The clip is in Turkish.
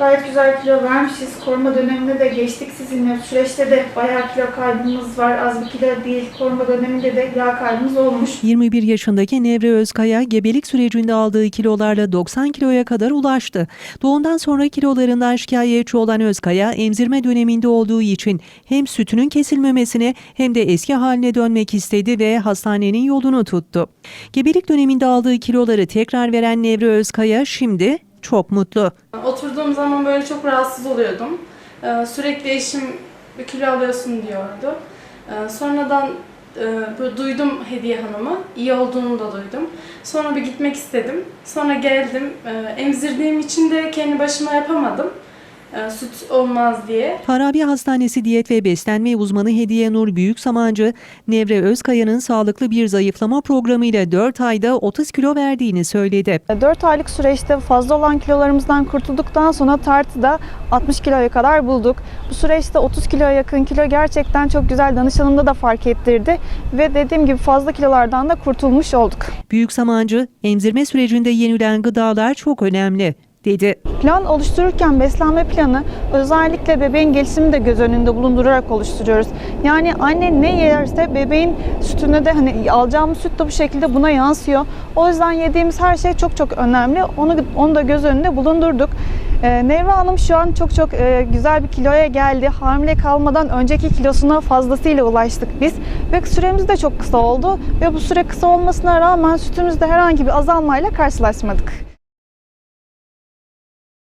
Gayet güzel kilo vermişiz. Koruma döneminde de geçtik sizinle. Süreçte de bayağı kilo kaybımız var. Az bir kilo değil. Koruma döneminde de yağ kaybımız olmuş. 21 yaşındaki Nevre Özkaya gebelik sürecinde aldığı kilolarla 90 kiloya kadar ulaştı. Doğumdan sonra kilolarından şikayetçi olan Özkaya emzirme döneminde olduğu için hem sütünün kesilmemesine hem de eski haline dönmek istedi ve hastanenin yolunu tuttu. Gebelik döneminde aldığı kiloları tekrar veren Nevre Özkaya şimdi çok mutlu. Oturduğum zaman böyle çok rahatsız oluyordum. Ee, Sürekli eşim bir kilo alıyorsun diyordu. Ee, Sonradan e, duydum Hediye Hanım'ı. iyi olduğunu da duydum. Sonra bir gitmek istedim. Sonra geldim. Ee, Emzirdiğim için de kendi başıma yapamadım. Ee, Süt olmaz diye. Farabi Hastanesi diyet ve beslenme uzmanı Hediye Nur Büyüksamancı, Nevre Özkaya'nın sağlıklı bir zayıflama programıyla 4 ayda 30 kilo verdiğini söyledi. 4 aylık süreçte fazla olan kilolarımızdan kurtulduktan sonra tartıda 60 kiloya kadar bulduk. Bu süreçte 30 kiloya yakın kilo gerçekten çok güzel danışanımda da fark ettirdi ve dediğim gibi fazla kilolardan da kurtulmuş olduk. Büyüksamancı, emzirme sürecinde yenilen gıdalar çok önemli, dedi. Plan oluştururken beslenme planı özellikle bebeğin gelişimini de göz önünde bulundurarak oluşturuyoruz. Yani anne ne yerse bebeğin sütüne de hani alacağımız süt de bu şekilde buna yansıyor. O yüzden yediğimiz her şey çok çok önemli. Onu onu da göz önünde bulundurduk. Ee, Nevra Hanım şu an çok çok e, güzel bir kiloya geldi. Hamile kalmadan önceki kilosuna fazlasıyla ulaştık biz. Ve süremiz de çok kısa oldu. Ve bu süre kısa olmasına rağmen sütümüzde herhangi bir azalmayla karşılaşmadık.